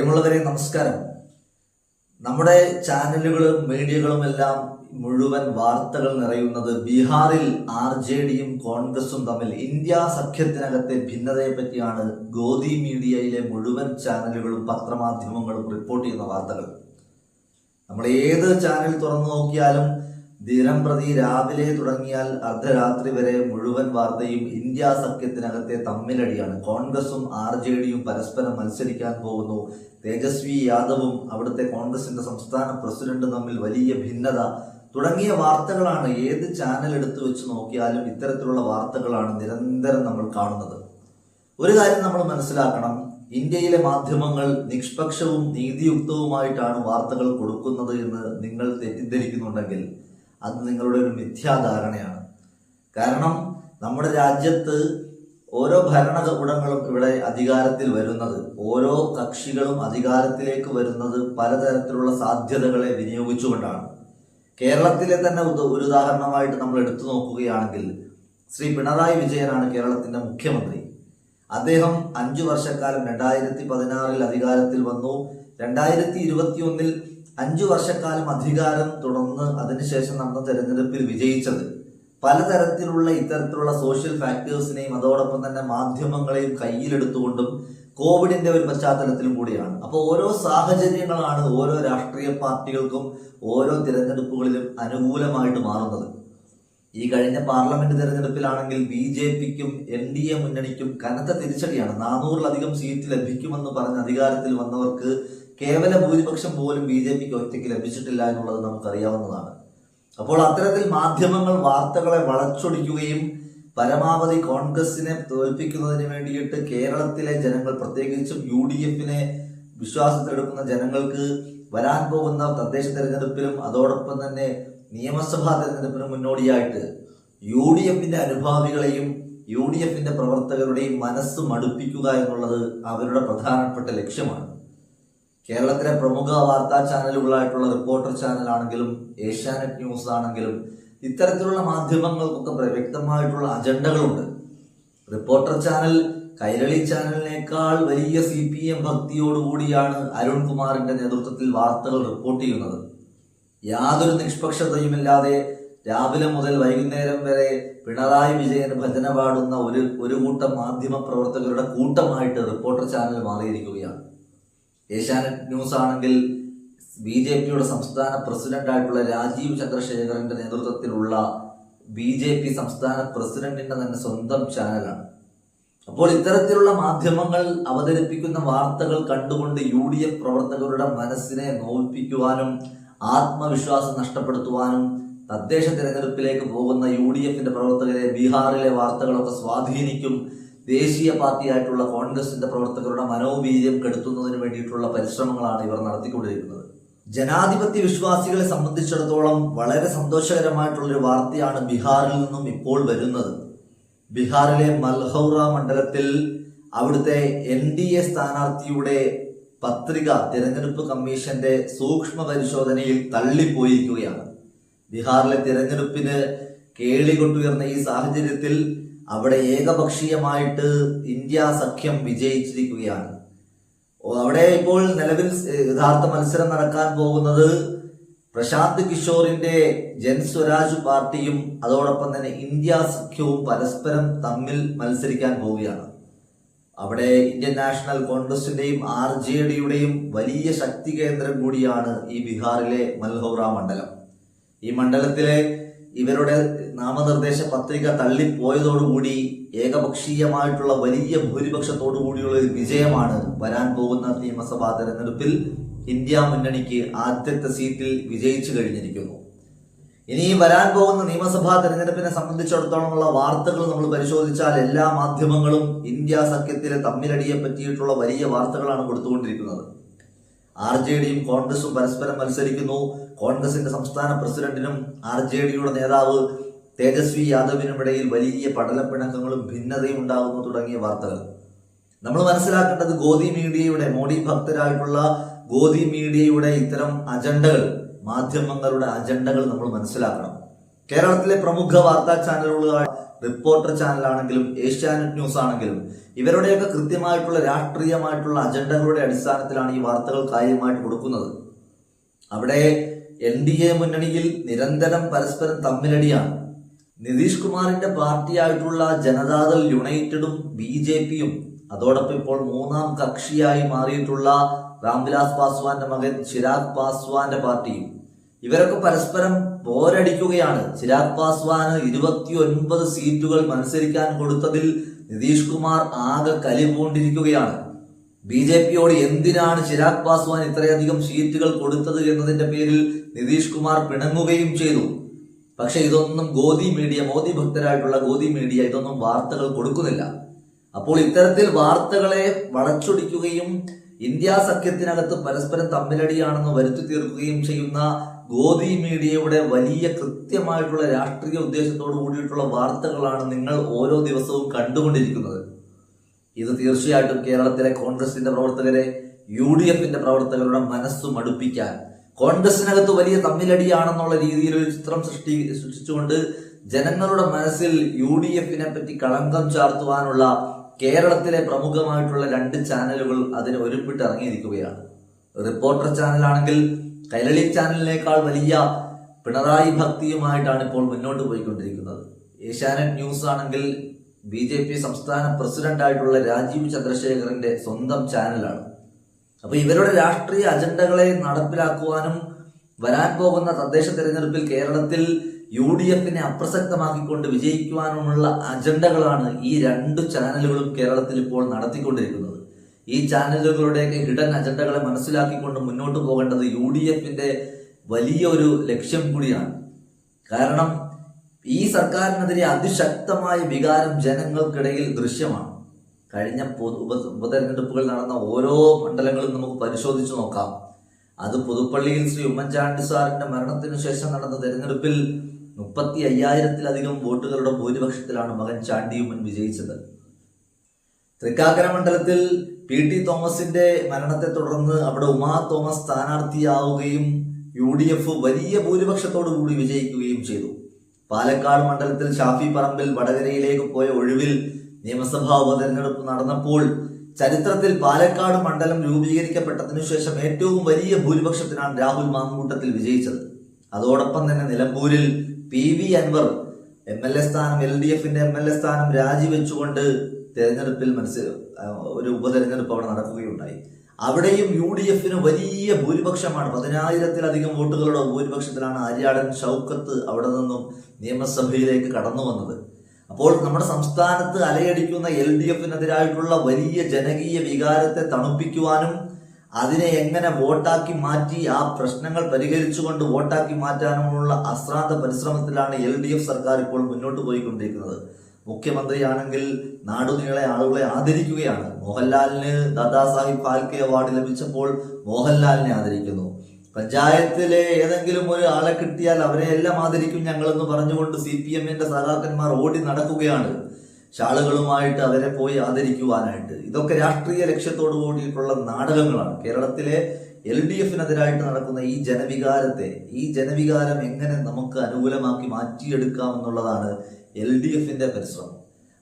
പ്രിയമുള്ളവരെ നമസ്കാരം. നമ്മുടെ ചാനലുകളും മീഡിയകളും എല്ലാം മുഴുവൻ വാർത്തകൾ നിറയുന്നത് ബീഹാറിൽ ആർ ജെ ഡിയും കോൺഗ്രസും തമ്മിൽ. ഇന്ത്യ സഖ്യത്തിനകത്തെ ഭിന്നതയെ പറ്റിയാണ് ഗോദി മീഡിയയിലെ മുഴുവൻ ചാനലുകളും പത്രമാധ്യമങ്ങളും റിപ്പോർട്ട് ചെയ്യുന്ന വാർത്തകൾ. നമ്മൾ ഏത് ചാനൽ തുറന്നു നോക്കിയാലും ദിനം പ്രതി രാവിലെ തുടങ്ങിയാൽ അർദ്ധരാത്രി വരെ മുഴുവൻ വാർത്തയും ഇന്ത്യ സഖ്യത്തിനകത്തെ തമ്മിലടിയാണ്. കോൺഗ്രസും ആർ ജെ ഡിയും പരസ്പരം മത്സരിക്കാൻ പോകുന്നു. തേജസ്വി യാദവും അവിടുത്തെ കോൺഗ്രസിന്റെ സംസ്ഥാന പ്രസിഡന്റും തമ്മിൽ വലിയ ഭിന്നത. തുടങ്ങിയ വാർത്തകളാണ് ഏത് ചാനൽ എടുത്തു വെച്ച് നോക്കിയാലും ഇത്തരത്തിലുള്ള വാർത്തകളാണ് നിരന്തരം നമ്മൾ കാണുന്നത്. ഒരു കാര്യം നമ്മൾ മനസ്സിലാക്കണം. ഇന്ത്യയിലെ മാധ്യമങ്ങൾ നിഷ്പക്ഷവും നീതിയുക്തവുമായിട്ടാണ് വാർത്തകൾ കൊടുക്കുന്നത് എന്ന് നിങ്ങൾ തെറ്റിദ്ധരിക്കുന്നുണ്ടെങ്കിൽ അത് നിങ്ങളുടെ ഒരു മിഥ്യാധാരണയാണ്. കാരണം നമ്മുടെ രാജ്യത്ത് ഓരോ ഭരണകൂടങ്ങളും ഇവിടെ അധികാരത്തിൽ വരുന്നത് ഓരോ കക്ഷികളും അധികാരത്തിലേക്ക് വരുന്നത് പലതരത്തിലുള്ള സാധ്യതകളെ വിനിയോഗിച്ചുകൊണ്ടാണ്. കേരളത്തിലെ തന്നെ ഒരു ഉദാഹരണമായിട്ട് നമ്മൾ എടുത്തു നോക്കുകയാണെങ്കിൽ ശ്രീ പിണറായി വിജയനാണ് കേരളത്തിന്റെ മുഖ്യമന്ത്രി. അദ്ദേഹം അഞ്ചു വർഷക്കാലം രണ്ടായിരത്തി പതിനാറിൽ അധികാരത്തിൽ വന്നു. രണ്ടായിരത്തി ഇരുപത്തി ഒന്നിൽ അഞ്ചു വർഷക്കാലം അധികാരം തുടർന്ന് അതിനുശേഷം നടന്ന തെരഞ്ഞെടുപ്പിൽ വിജയിച്ചത്. പലതരത്തിലുള്ള ഇത്തരത്തിലുള്ള സോഷ്യൽ ഫാക്ടേഴ്സിനെയും അതോടൊപ്പം തന്നെ മാധ്യമങ്ങളെയും കയ്യിലെടുത്തുകൊണ്ടും കോവിഡിന്റെ ഒരു പശ്ചാത്തലത്തിലും കൂടിയാണ്. അപ്പോൾ ഓരോ സാഹചര്യങ്ങളാണ് ഓരോ രാഷ്ട്രീയ പാർട്ടികൾക്കും ഓരോ തിരഞ്ഞെടുപ്പുകളിലും അനുകൂലമായിട്ട് മാറുന്നത്. ഈ കഴിഞ്ഞ പാർലമെന്റ് തെരഞ്ഞെടുപ്പിലാണെങ്കിൽ ബി ജെ പിക്കും എൻ ഡി എ മുന്നണിക്കും കനത്ത തിരിച്ചടിയാണ്. നാനൂറിലധികം സീറ്റ് ലഭിക്കുമെന്ന് പറഞ്ഞ് അധികാരത്തിൽ വന്നവർക്ക് കേവല ഭൂരിപക്ഷം പോലും ബി ജെ പിക്ക് ഒറ്റയ്ക്ക് ലഭിച്ചിട്ടില്ല എന്നുള്ളത് നമുക്കറിയാവുന്നതാണ്. അപ്പോൾ അത്തരത്തിൽ മാധ്യമങ്ങൾ വാർത്തകളെ വളച്ചൊടിക്കുകയും പരമാവധി കോൺഗ്രസിനെ തോൽപ്പിക്കുന്നതിന് വേണ്ടിയിട്ട് കേരളത്തിലെ ജനങ്ങൾ പ്രത്യേകിച്ചും യു ഡി എഫിനെ വിശ്വാസത്തിലെടുക്കുന്ന ജനങ്ങൾക്ക് വരാൻ പോകുന്ന തദ്ദേശ തെരഞ്ഞെടുപ്പിലും അതോടൊപ്പം തന്നെ നിയമസഭാ തെരഞ്ഞെടുപ്പിന് മുന്നോടിയായിട്ട് യു ഡി എഫിന്റെ അനുഭാവികളെയും യു ഡി എഫിന്റെ പ്രവർത്തകരുടെയും മനസ്സ് മടുപ്പിക്കുക എന്നുള്ളത് അവരുടെ പ്രധാനപ്പെട്ട ലക്ഷ്യമാണ്. കേരളത്തിലെ പ്രമുഖ വാർത്താ ചാനലുകളായിട്ടുള്ള റിപ്പോർട്ടർ ചാനലാണെങ്കിലും ഏഷ്യാനെറ്റ് ന്യൂസ് ആണെങ്കിലും ഇത്തരത്തിലുള്ള മാധ്യമങ്ങൾക്കൊക്കെ വ്യക്തമായിട്ടുള്ള അജണ്ടകളുണ്ട്. റിപ്പോർട്ടർ ചാനൽ കൈരളി ചാനലിനേക്കാൾ വലിയ സി പി എം ഭക്തിയോടുകൂടിയാണ് അരുൺകുമാറിന്റെ നേതൃത്വത്തിൽ വാർത്തകൾ റിപ്പോർട്ട് ചെയ്യുന്നത്. യാതൊരു നിഷ്പക്ഷതയുമില്ലാതെ രാവിലെ മുതൽ വൈകുന്നേരം വരെ പിണറായി വിജയൻ ഭജന പാടുന്ന ഒരു ഒരു കൂട്ടം മാധ്യമ പ്രവർത്തകരുടെ കൂട്ടമായിട്ട് റിപ്പോർട്ടർ ചാനൽ മാറിയിരിക്കുകയാണ്. ഏഷ്യാനെറ്റ് ന്യൂസ് ആണെങ്കിൽ ബി ജെ പിയുടെ സംസ്ഥാന പ്രസിഡന്റായിട്ടുള്ള രാജീവ് ചന്ദ്രശേഖരന്റെ നേതൃത്വത്തിലുള്ള ബി ജെ പി സംസ്ഥാന പ്രസിഡന്റിന്റെ തന്നെ സ്വന്തം ചാനലാണ്. അപ്പോൾ ഇത്തരത്തിലുള്ള മാധ്യമങ്ങൾ അവതരിപ്പിക്കുന്ന വാർത്തകൾ കണ്ടുകൊണ്ട് യു ഡി എഫ് പ്രവർത്തകരുടെ മനസ്സിനെ നോവിപ്പിക്കുവാനും ആത്മവിശ്വാസം നഷ്ടപ്പെടുത്തുവാനും തദ്ദേശ തിരഞ്ഞെടുപ്പിലേക്ക് പോകുന്ന യു ഡി എഫിന്റെ പ്രവർത്തകരെ ബീഹാറിലെ വാർത്തകളൊക്കെ സ്വാധീനിക്കും. ദേശീയ പാർട്ടിയായിട്ടുള്ള കോൺഗ്രസിന്റെ പ്രവർത്തകരുടെ മനോവീര്യം കെടുത്തുന്നതിന് വേണ്ടിയിട്ടുള്ള പരിശ്രമങ്ങളാണ് ഇവർ നടത്തിക്കൊണ്ടിരിക്കുന്നത്. ജനാധിപത്യ വിശ്വാസികളെ സംബന്ധിച്ചിടത്തോളം വളരെ സന്തോഷകരമായിട്ടുള്ള ഒരു വാർത്തയാണ് ബീഹാറിൽ നിന്നും ഇപ്പോൾ വരുന്നത്. ബീഹാറിലെ മൽഹൌറ മണ്ഡലത്തിൽ അവിടുത്തെ എൻ ഡി എ സ്ഥാനാർത്ഥിയുടെ പത്രിക തിരഞ്ഞെടുപ്പ് കമ്മീഷന്റെ സൂക്ഷ്മ പരിശോധനയിൽ തള്ളിപ്പോയിരിക്കുകയാണ്. ബീഹാറിലെ തിരഞ്ഞെടുപ്പിന് കേളികൊണ്ടുയർന്ന ഈ സാഹചര്യത്തിൽ അവിടെ ഏകപക്ഷീയമായിട്ട് ഇന്ത്യ സഖ്യം വിജയിച്ചിരിക്കുകയാണ്. അവിടെ ഇപ്പോൾ നിലവിൽ യഥാർത്ഥ മത്സരം നടക്കാൻ പോകുന്നത് പ്രശാന്ത് കിഷോറിന്റെ ജൻ സ്വരാജ് പാർട്ടിയും അതോടൊപ്പം തന്നെ ഇന്ത്യ സഖ്യവും പരസ്പരം തമ്മിൽ മത്സരിക്കാൻ പോവുകയാണ്. അവിടെ ഇന്ത്യൻ നാഷണൽ കോൺഗ്രസിന്റെയും ആർ ജെ ഡിയുടെയും വലിയ ശക്തി കേന്ദ്രം കൂടിയാണ് ഈ ബീഹാറിലെ മൽഹോറ മണ്ഡലം. ഈ മണ്ഡലത്തിലെ ഇവരുടെ നാമനിർദ്ദേശ പത്രിക തള്ളിപ്പോയതോടുകൂടി ഏകപക്ഷീയമായിട്ടുള്ള വലിയ ഭൂരിപക്ഷത്തോടു കൂടിയുള്ള ഒരു വിജയമാണ് വരാൻ പോകുന്ന നിയമസഭാ തെരഞ്ഞെടുപ്പിൽ ഇന്ത്യ മുന്നണിക്ക് ആദ്യത്തെ സീറ്റിൽ വിജയിച്ചു കഴിഞ്ഞിരിക്കുന്നു. ഇനി വരാൻ പോകുന്ന നിയമസഭാ തെരഞ്ഞെടുപ്പിനെ സംബന്ധിച്ചിടത്തോളമുള്ള വാർത്തകൾ നമ്മൾ പരിശോധിച്ചാൽ എല്ലാ മാധ്യമങ്ങളും ഇന്ത്യ സഖ്യത്തിലെ തമ്മിലടിയെ പറ്റിയിട്ടുള്ള വലിയ വാർത്തകളാണ് കൊടുത്തുകൊണ്ടിരിക്കുന്നത്. ആർ ജെ ഡിയും കോൺഗ്രസും പരസ്പരം മത്സരിക്കുന്നു. കോൺഗ്രസിന്റെ സംസ്ഥാന പ്രസിഡന്റിനും ആർ ജെ ഡിയുടെ നേതാവ് തേജസ്വി യാദവിനുമിടയിൽ വലിയ പടലപ്പിണക്കങ്ങളും ഭിന്നതയും ഉണ്ടാകുന്നു തുടങ്ങിയ വാർത്തകൾ. നമ്മൾ മനസ്സിലാക്കേണ്ടത് ഗോദി മീഡിയയുടെ മോഡി ഭക്തരായിട്ടുള്ള ഗോദി മീഡിയയുടെ ഇത്തരം അജണ്ടകൾ മാധ്യമങ്ങളുടെ അജണ്ടകൾ നമ്മൾ മനസ്സിലാക്കണം. കേരളത്തിലെ പ്രമുഖ വാർത്താ ചാനലുകളായ റിപ്പോർട്ടർ ചാനലാണെങ്കിലും ഏഷ്യാനെറ്റ് ന്യൂസ് ആണെങ്കിലും ഇവരുടെയൊക്കെ കൃത്യമായിട്ടുള്ള രാഷ്ട്രീയമായിട്ടുള്ള അജണ്ടകളുടെ അടിസ്ഥാനത്തിലാണ് ഈ വാർത്തകൾ കാര്യമായിട്ട് കൊടുക്കുന്നത്. അവിടെ എൻ ഡി എ മുന്നണിയിൽ നിരന്തരം പരസ്പരം തമ്മിലടിയാണ്. നിതീഷ് കുമാറിന്റെ പാർട്ടിയായിട്ടുള്ള ജനതാദൾ യുണൈറ്റഡും ബി ജെ പിയും അതോടൊപ്പം ഇപ്പോൾ മൂന്നാം കക്ഷിയായി മാറിയിട്ടുള്ള രാംവിലാസ് പാസ്വാന്റെ മകൻ ചിരാഗ് പാസ്വാന്റെ പാർട്ടിയും. ഇവരൊക്കെ പരസ്പരം പോരടിക്കുകയാണ്. ചിരാഗ് പാസ്വാന് ഇരുപത്തി ഒൻപത് സീറ്റുകൾ മത്സരിക്കാൻ കൊടുത്തതിൽ നിതീഷ് കുമാർ ആകെ കലിപൂണ്ടിരിക്കുകയാണ് ബി ജെ പിയോട് എന്തിനാണ് ചിരാഗ് പാസ്വാൻ ഇത്രയധികം സീറ്റുകൾ കൊടുത്തത് എന്നതിന്റെ പേരിൽ നിതീഷ് കുമാർ പിണങ്ങുകയും ചെയ്തു. പക്ഷെ ഇതൊന്നും ഗോദി മീഡിയ മോദി ഭക്തരായിട്ടുള്ള ഗോദി മീഡിയ ഇതൊന്നും വാർത്തകൾ കൊടുക്കുന്നില്ല. അപ്പോൾ ഇത്തരത്തിൽ വാർത്തകളെ വളച്ചൊടിക്കുകയും ഇന്ത്യ സഖ്യത്തിനകത്ത് പരസ്പരം തമ്മിലടിയാണെന്ന് വരുത്തി തീർക്കുകയും ചെയ്യുന്ന ഗോദി മീഡിയയുടെ വലിയ കൃത്യമായിട്ടുള്ള രാഷ്ട്രീയ ഉദ്ദേശത്തോടു കൂടിയിട്ടുള്ള വാർത്തകളാണ് നിങ്ങൾ ഓരോ ദിവസവും കണ്ടുകൊണ്ടിരിക്കുന്നത്. ഇത് തീർച്ചയായിട്ടും കേരളത്തിലെ കോൺഗ്രസിന്റെ പ്രവർത്തകരെ യു ഡി എഫിന്റെ പ്രവർത്തകരുടെ മനസ്സ് മടുപ്പിക്കാൻ. കോൺഗ്രസിനകത്ത് വലിയ തമ്മിലടിയാണെന്നുള്ള രീതിയിൽ ഒരു ചിത്രം സൃഷ്ടി സൃഷ്ടിച്ചുകൊണ്ട് ജനങ്ങളുടെ മനസ്സിൽ യു ഡി എഫിനെ പറ്റി കളങ്കം ചാർത്തുവാനുള്ള കേരളത്തിലെ പ്രമുഖമായിട്ടുള്ള രണ്ട് ചാനലുകൾ അതിന് ഒരുപ്പിട്ട് ഇറങ്ങിയിരിക്കുകയാണ്. റിപ്പോർട്ടർ ചാനലാണെങ്കിൽ കൈരളി ചാനലിനേക്കാൾ വലിയ പിണറായി ഭക്തിയുമായിട്ടാണ് ഇപ്പോൾ മുന്നോട്ട് പോയിക്കൊണ്ടിരിക്കുന്നത്. ഏഷ്യാനെറ്റ് ന്യൂസ് ആണെങ്കിൽ ബി ജെ പി സംസ്ഥാന പ്രസിഡന്റ് ആയിട്ടുള്ള രാജീവ് ചന്ദ്രശേഖറിന്റെ സ്വന്തം ചാനലാണ്. അപ്പൊ ഇവരുടെ രാഷ്ട്രീയ അജണ്ടകളെ നടപ്പിലാക്കുവാനും വരാൻ പോകുന്ന തദ്ദേശ തെരഞ്ഞെടുപ്പിൽ കേരളത്തിൽ യു ഡി എഫിനെ അപ്രസക്തമാക്കിക്കൊണ്ട് വിജയിക്കുവാനുമുള്ള അജണ്ടകളാണ് ഈ രണ്ട് ചാനലുകളും കേരളത്തിൽ ഇപ്പോൾ നടത്തിക്കൊണ്ടിരിക്കുന്നത്. ഈ ചാനലുകളുടെയൊക്കെ ഹിഡൻ അജണ്ടകളെ മനസ്സിലാക്കിക്കൊണ്ട് മുന്നോട്ട് പോകേണ്ടത് യു ഡി എഫിന്റെ വലിയ ഒരു ലക്ഷ്യം കൂടിയാണ്. കാരണം ഈ സർക്കാരിനെതിരെ അതിശക്തമായ വികാരം ജനങ്ങൾക്കിടയിൽ ദൃശ്യമാണ്. കഴിഞ്ഞ പൊതു ഉപ- ഉപതെരഞ്ഞെടുപ്പുകൾ നടന്ന ഓരോ മണ്ഡലങ്ങളും നമുക്ക് പരിശോധിച്ചു നോക്കാം. അത് പുതുപ്പള്ളിയിൽ ശ്രീ ഉമ്മൻചാണ്ടി സാറിന്റെ മരണത്തിനു ശേഷം നടന്ന തെരഞ്ഞെടുപ്പിൽ മുപ്പത്തി അയ്യായിരത്തിലധികം വോട്ടുകളുടെ ഭൂരിപക്ഷത്തിലാണ് മകൻ ചാണ്ടിയുമ്മൻ വിജയിച്ചത്. തൃക്കാക്കര മണ്ഡലത്തിൽ പി ടി തോമസിന്റെ മരണത്തെ തുടർന്ന് അവിടെ ഉമാ തോമസ് സ്ഥാനാർത്ഥിയാവുകയും യു ഡി എഫ് വലിയ ഭൂരിപക്ഷത്തോടു കൂടി വിജയിക്കുകയും ചെയ്തു. പാലക്കാട് മണ്ഡലത്തിൽ ഷാഫി പറമ്പിൽ വടകരയിലേക്ക് പോയ ഒഴിവിൽ നിയമസഭാ ഉപതെരഞ്ഞെടുപ്പ് നടന്നപ്പോൾ ചരിത്രത്തിൽ പാലക്കാട് മണ്ഡലം രൂപീകരിക്കപ്പെട്ടതിനു ശേഷം ഏറ്റവും വലിയ ഭൂരിപക്ഷത്തിനാണ് രാഹുൽ മാങ്കൂട്ടത്തിൽ വിജയിച്ചത്. അതോടൊപ്പം തന്നെ നിലമ്പൂരിൽ P V Anwar M L A സ്ഥാനം എൽ ഡി എഫിന്റെ എം എൽ എ സ്ഥാനം രാജിവെച്ചുകൊണ്ട് തെരഞ്ഞെടുപ്പിൽ മത്സര ഒരു ഉപതെരഞ്ഞെടുപ്പ് അവിടെ നടക്കുകയുണ്ടായി. അവിടെയും യു ഡി എഫിന് വലിയ ഭൂരിപക്ഷമാണ്. പതിനായിരത്തിലധികം വോട്ടുകളുടെ ഭൂരിപക്ഷത്തിലാണ് ആര്യാടൻ ഷൗക്കത്ത് അവിടെ നിന്നും നിയമസഭയിലേക്ക് കടന്നു വന്നത്. അപ്പോൾ നമ്മുടെ സംസ്ഥാനത്ത് അലയടിക്കുന്ന എൽ ഡി എഫിനെതിരായിട്ടുള്ള വലിയ ജനകീയ വികാരത്തെ തണുപ്പിക്കുവാനും അതിനെ എങ്ങനെ വോട്ടാക്കി മാറ്റി ആ പ്രശ്നങ്ങൾ പരിഹരിച്ചുകൊണ്ട് വോട്ടാക്കി മാറ്റാനുമുള്ള അശ്രാന്ത പരിശ്രമത്തിലാണ് എൽ സർക്കാർ ഇപ്പോൾ മുന്നോട്ട് പോയിക്കൊണ്ടിരിക്കുന്നത്. മുഖ്യമന്ത്രിയാണെങ്കിൽ നാടുനീളെ ആളുകളെ ആദരിക്കുകയാണ്. മോഹൻലാലിന് ദാദാസാഹിബ് ഫാൽക്കെ അവാർഡ് ലഭിച്ചപ്പോൾ മോഹൻലാലിനെ ആദരിക്കുന്നു. പഞ്ചായത്തിലെ ഏതെങ്കിലും ഒരു ആളെ കിട്ടിയാൽ അവരെ എല്ലാം ആദരിക്കും ഞങ്ങളെന്ന് പറഞ്ഞുകൊണ്ട് സി പി എമ്മിന്റെ സ്ഥാനാർത്ഥന്മാർ ഓടി നടക്കുകയാണ്. ഷാളുകളുമായിട്ട് അവരെ പോയി ആദരിക്കുവാനായിട്ട്. ഇതൊക്കെ രാഷ്ട്രീയ ലക്ഷ്യത്തോടു കൂടിയിട്ടുള്ള നാടകങ്ങളാണ്. കേരളത്തിലെ എൽ ഡി എഫിനെതിരായിട്ട് നടക്കുന്ന ഈ ജനവികാരത്തെ ഈ ജനവികാരം എങ്ങനെ നമുക്ക് അനുകൂലമാക്കി മാറ്റിയെടുക്കാം എന്നുള്ളതാണ് എൽ ഡി എഫിന്റെ പരിശ്രമം.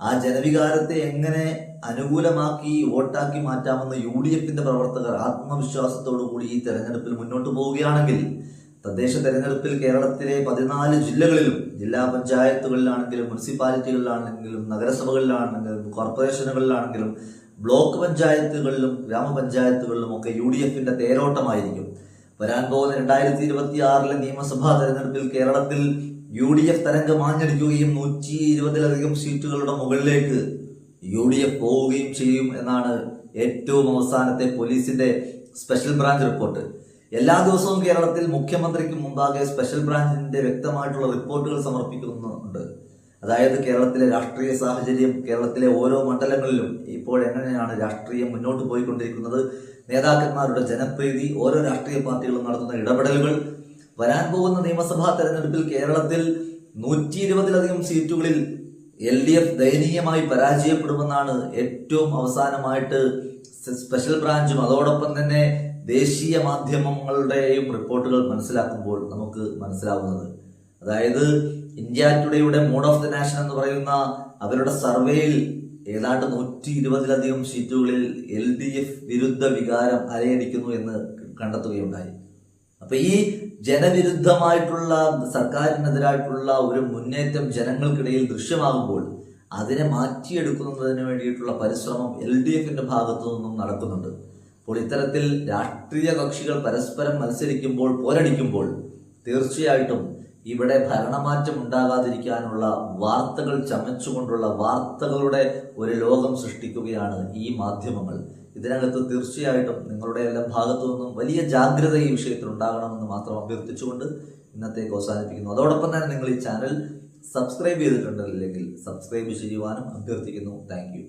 ആ ജനവികാരത്തെ എങ്ങനെ അനുകൂലമാക്കി വോട്ടാക്കി മാറ്റാമെന്ന് യു ഡി എഫിന്റെ പ്രവർത്തകർ ആത്മവിശ്വാസത്തോടു കൂടി ഈ തെരഞ്ഞെടുപ്പിൽ മുന്നോട്ട് പോവുകയാണെങ്കിൽ തദ്ദേശ തെരഞ്ഞെടുപ്പിൽ കേരളത്തിലെ പതിനാല് ജില്ലകളിലും ജില്ലാ പഞ്ചായത്തുകളിലാണെങ്കിലും മുനിസിപ്പാലിറ്റികളിലാണെങ്കിലും നഗരസഭകളിലാണെങ്കിലും കോർപ്പറേഷനുകളിലാണെങ്കിലും ബ്ലോക്ക് പഞ്ചായത്തുകളിലും ഗ്രാമപഞ്ചായത്തുകളിലും ഒക്കെ യു ഡി എഫിന്റെ തേരോട്ടമായിരിക്കും. വരാൻ പോകുന്ന രണ്ടായിരത്തി ഇരുപത്തി ആറിലെ നിയമസഭാ തെരഞ്ഞെടുപ്പിൽ കേരളത്തിൽ യു ഡി എഫ് തരംഗം ആഞ്ഞടിക്കുകയും നൂറ്റി ഇരുപതിലധികം സീറ്റുകളുടെ മുകളിലേക്ക് യു ഡി എഫ് പോവുകയും ചെയ്യും എന്നാണ് ഏറ്റവും അവസാനത്തെ പോലീസിന്റെ സ്പെഷ്യൽ ബ്രാഞ്ച് റിപ്പോർട്ട്. എല്ലാ ദിവസവും കേരളത്തിൽ മുഖ്യമന്ത്രിക്ക് മുമ്പാകെ സ്പെഷ്യൽ ബ്രാഞ്ചിന്റെ വ്യക്തമായിട്ടുള്ള റിപ്പോർട്ടുകൾ സമർപ്പിക്കുന്നുണ്ട്. അതായത് കേരളത്തിലെ രാഷ്ട്രീയ സാഹചര്യം കേരളത്തിലെ ഓരോ മണ്ഡലങ്ങളിലും ഇപ്പോൾ എങ്ങനെയാണ് രാഷ്ട്രീയം മുന്നോട്ട് പോയിക്കൊണ്ടിരിക്കുന്നത് നേതാക്കന്മാരുടെ ജനപ്രീതി ഓരോ രാഷ്ട്രീയ പാർട്ടികളും നടത്തുന്ന ഇടപെടലുകൾ വരാൻ പോകുന്ന നിയമസഭാ തെരഞ്ഞെടുപ്പിൽ കേരളത്തിൽ നൂറ്റി ഇരുപതിലധികം സീറ്റുകളിൽ എൽ ഡി എഫ് ദയനീയമായി പരാജയപ്പെടുമെന്നാണ് ഏറ്റവും അവസാനമായിട്ട് സ്പെഷ്യൽ ബ്രാഞ്ചും. അതോടൊപ്പം തന്നെ ദേശീയ മാധ്യമങ്ങളുടെയും റിപ്പോർട്ടുകൾ മനസ്സിലാക്കുമ്പോൾ നമുക്ക് മനസ്സിലാവുന്നത്. അതായത് ഇന്ത്യ ടുഡേയുടെ മൂഡ് ഓഫ് ദി നാഷൻ എന്ന് പറയുന്ന അവരുടെ സർവേയിൽ ഏതാണ്ട് നൂറ്റി ഇരുപതിലധികം സീറ്റുകളിൽ എൽ ഡി എഫ് വിരുദ്ധ വികാരം അലയടിക്കുന്നു എന്ന് കണ്ടെത്തുകയുണ്ടായി. അപ്പൊ ഈ ജനവിരുദ്ധമായിട്ടുള്ള സർക്കാരിനെതിരായിട്ടുള്ള ഒരു മുന്നേറ്റം ജനങ്ങൾക്കിടയിൽ ദൃശ്യമാകുമ്പോൾ അതിനെ മാറ്റിയെടുക്കുന്നതിന് വേണ്ടിയിട്ടുള്ള പരിശ്രമം എൽ ഡി എഫിന്റെ ഭാഗത്തു നിന്നും നടക്കുന്നുണ്ട്. അപ്പോൾ ഇത്തരത്തിൽ രാഷ്ട്രീയ കക്ഷികൾ പരസ്പരം മത്സരിക്കുമ്പോൾ പോരടിക്കുമ്പോൾ തീർച്ചയായിട്ടും ഇവിടെ ഭരണമാറ്റം ഉണ്ടാകാതിരിക്കാനുള്ള വാർത്തകൾ ചമച്ചുകൊണ്ടുള്ള വാർത്തകളുടെ ഒരു ലോകം സൃഷ്ടിക്കുകയാണ് ഈ മാധ്യമങ്ങൾ. ഇതിനകത്ത് തീർച്ചയായിട്ടും നിങ്ങളുടെ എല്ലാം ഭാഗത്തു നിന്നും വലിയ ജാഗ്രത ഈ വിഷയത്തിൽ ഉണ്ടാകണമെന്ന് മാത്രം അഭ്യർത്ഥിച്ചുകൊണ്ട് ഇന്നത്തേക്ക് അവസാനിപ്പിക്കുന്നു. അതോടൊപ്പം തന്നെ നിങ്ങൾ ഈ ചാനൽ സബ്സ്ക്രൈബ് ചെയ്തിട്ടുണ്ടല്ലെങ്കിൽ സബ്സ്ക്രൈബ് ചെയ്യുവാനും അഭ്യർത്ഥിക്കുന്നു. താങ്ക്